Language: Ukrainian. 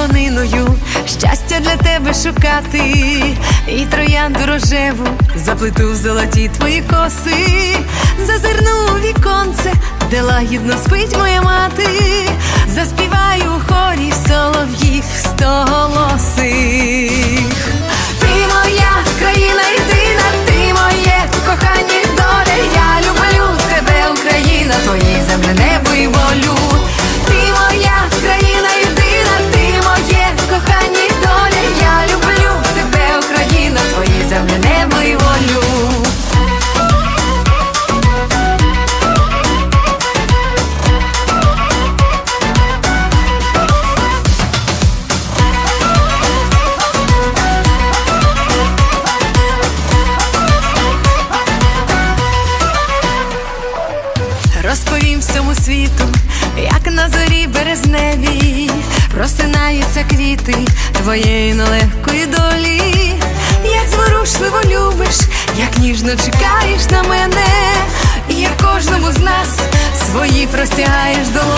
полониною, щастя для тебе шукати, і троянду рожеву. Заплету в золоті твої коси, зазирну віконце, де лагідно спить моя мати. світу, як на зорі березневі, просинаються квіти твоєї нелегкої долі, як зворушливо любиш, як ніжно чекаєш на мене, і як кожному з нас свої простягаєш долі.